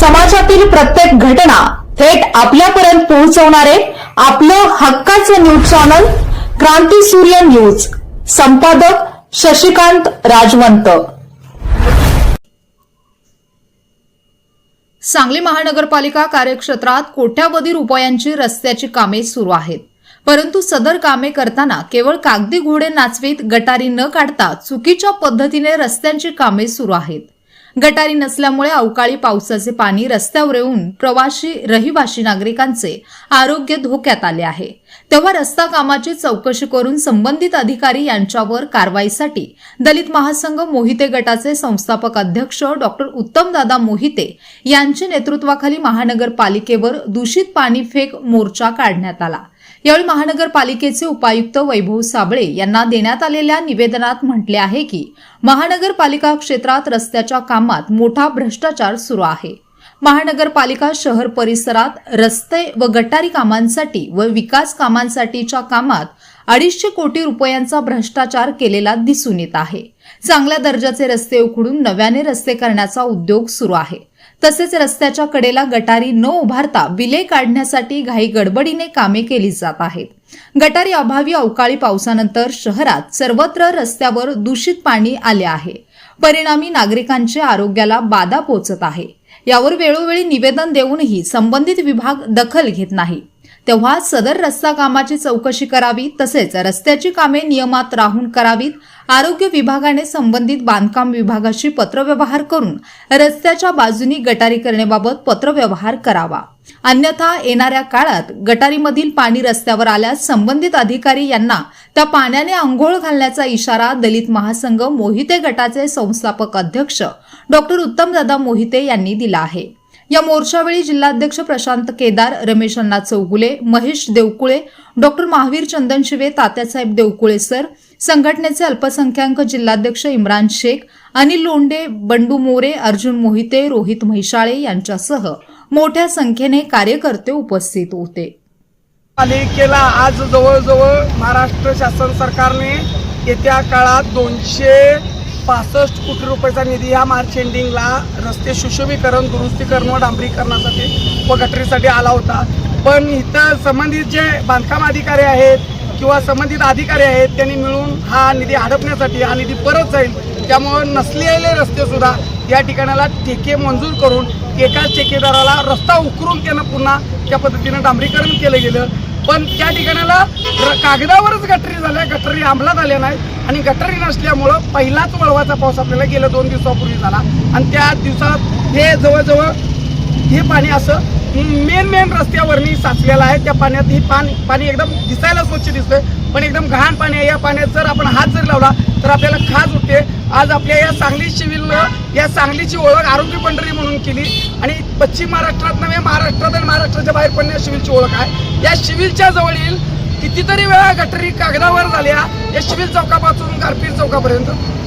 समाजातील प्रत्येक घटना थेट आपल्यापर्यंत पोहोचवणारे आपलं हक्काचं न्यूज चॅनल क्रांती सूर्य न्यूज. संपादक शशिकांत राजवंत. सांगली महानगरपालिका कार्यक्षेत्रात कोट्यावधी रुपयांची रस्त्याची कामे सुरू आहेत. परंतु सदर कामे करताना केवळ कागदी घोडे नाचवीत गटारी न काढता चुकीच्या पद्धतीने रस्त्यांची कामे सुरू आहेत. गटारी नसल्यामुळे अवकाळी पावसाचे पाणी रस्त्यावर येऊन प्रवासी रहिवासी नागरिकांचे आरोग्य धोक्यात आले आहे. तेव्हा रस्ता कामाची चौकशी करून संबंधित अधिकारी यांच्यावर कारवाईसाठी दलित महासंघ मोहिते गटाचे संस्थापक अध्यक्ष डॉक्टर उत्तमदादा मोहिते यांच्या नेतृत्वाखाली महानगरपालिकेवर दूषित पाणी फेक मोर्चा काढण्यात आला. यावेळी महानगरपालिकेचे उपायुक्त वैभव साबळे यांना देण्यात आलेल्या निवेदनात म्हटले आहे की महानगरपालिका क्षेत्रात रस्त्याच्या कामात मोठा भ्रष्टाचार सुरू आहे. महानगरपालिका शहर परिसरात रस्ते व गटारी कामांसाठी व विकास कामांसाठीच्या कामात अडीचशे कोटी रुपयांचा भ्रष्टाचार केलेला दिसून येत आहे. चांगल्या दर्जाचे रस्ते उखडून नव्याने रस्ते करण्याचा उद्योग सुरू आहे. तसेच रस्त्याच्या कडेला गटारी न उभारता बिले काढण्यासाठी घाई गडबडीने कामे केली जात आहेत. गटारी अभावी अवकाळी पावसानंतर शहरात सर्वत्र रस्त्यावर दूषित पाणी आले आहे. परिणामी नागरिकांच्या आरोग्याला बाधा पोचत आहे. यावर वेळोवेळी निवेदन देऊनही संबंधित विभाग दखल घेत नाही. तेव्हा सदर रस्ता कामाची चौकशी करावी तसेच रस्त्याची कामे नियमात राहून करावीत. आरोग्य विभागाने संबंधित बांधकाम विभागाशी पत्रव्यवहार करून रस्त्याच्या बाजूनी गटारी करण्याबाबत पत्रव्यवहार करावा. अन्यथा येणाऱ्या काळात गटारीमधील पाणी रस्त्यावर आल्यास संबंधित अधिकारी यांना त्या पाण्याने आंघोळ घालण्याचा इशारा दलित महासंघ मोहिते गटाचे संस्थापक अध्यक्ष डॉक्टर उत्तमदादा मोहिते यांनी दिला आहे. या मोर्चावेळी जिल्हाध्यक्ष प्रशांत केदार रमेश अण्णा चौगुले महेश देवकुळे डॉक्टर महावीर चंदन शिवे तात्यासाहेब देवकुळे सर संघटनेचे अल्पसंख्याक जिल्हाध्यक्ष इम्रान शेख अनिल लोंडे बंडू मोरे अर्जुन मोहिते रोहित म्हैशाळे यांच्यासह मोठ्या संख्येने कार्यकर्ते उपस्थित होते. पालिकेला आज जवळजवळ महाराष्ट्र शासन सरकारने येत्या काळात दोनशे पासष्ट कोटी रुपयाचा निधी ह्या मार्च एंडिंगला रस्ते सुशोभीकरण दुरुस्तीकरण व डांबरीकरणासाठी व गटरीसाठी आला होता. पण इथं संबंधित जे बांधकाम अधिकारी आहेत किंवा संबंधित अधिकारी आहेत त्यांनी मिळून हा निधी हडपण्यासाठी हा निधी परत जाईल. त्यामुळं नसलेले रस्तेसुद्धा या ठिकाणाला ठेके मंजूर करून एकाच ठेकेदाराला रस्ता उकरून त्यांना पुन्हा त्या पद्धतीनं डांबरीकरण केलं गेलं. पण त्या ठिकाणाला कागदावरच गटरी झाल्या. गटरी अंमलात आल्या नाहीत. आणि गटरी नसल्यामुळं पहिलाच वळवाचा पाऊस आपल्याला गेल्या दोन दिवसापूर्वी झाला. आणि त्या दिवसात हे जवळजवळ हे पाणी असं मेन मेन रस्त्यावरनी साचलेलं आहे. त्या पाण्यात ही पाणी पाणी एकदम दिसायला स्वच्छ दिसतंय. पण एकदम घाण पाणी आहे. या पाण्यात जर आपण हात जर लावला तर आपल्याला खाज उठते. आज आपल्या या सांगली सिव्हिलनं या सांगलीची ओळख आरोग्य पंढरी म्हणून केली. आणि पश्चिम महाराष्ट्रात नव्हे महाराष्ट्र आणि बाहेर पण या शिविलची ओळख आहे. या शिविलच्या जवळील कितीतरी वेळा गटरी कागदावर झाल्या. या शिविल चौकापासून गारपीट चौकापर्यंत.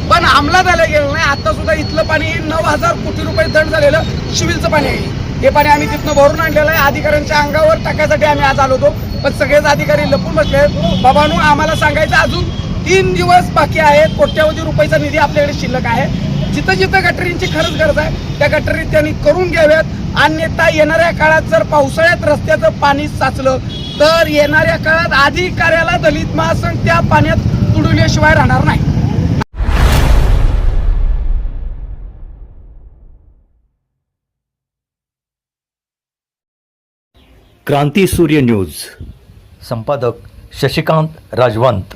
पण अंमलात आलं गेलं नाही. आता सुद्धा इथलं पाणी नऊ हजार कोटी रुपये दंड झालेलं शिविलचं पाणी आहे. हे पाणी आम्ही तिथनं भरून आणलेलं आहे. अधिकाऱ्यांच्या अंगावर टाकायसाठी आम्ही आज आलो होतो. पण सगळेच अधिकारी लपून बसले आहेत. बाबांनो आम्हाला सांगायचं अजून तीन दिवस बाकी आहेत. कोट्यावधी रुपयाचा निधी आपल्याकडे शिल्लक आहे. जिथं जिथं गटरींची खरंच गरज आहे त्या गटरी त्यांनी करून घ्याव्यात. अन्यथा येणाऱ्या काळात जर पावसाळ्यात रस्त्याचं पाणी साचलं तर येणाऱ्या काळात अधिकाऱ्याला दलित महासंघ त्या पाण्यात तुडवल्याशिवाय राहणार नाही. क्रांती सूर्य न्यूज. संपादक शशिकांत राजवंत.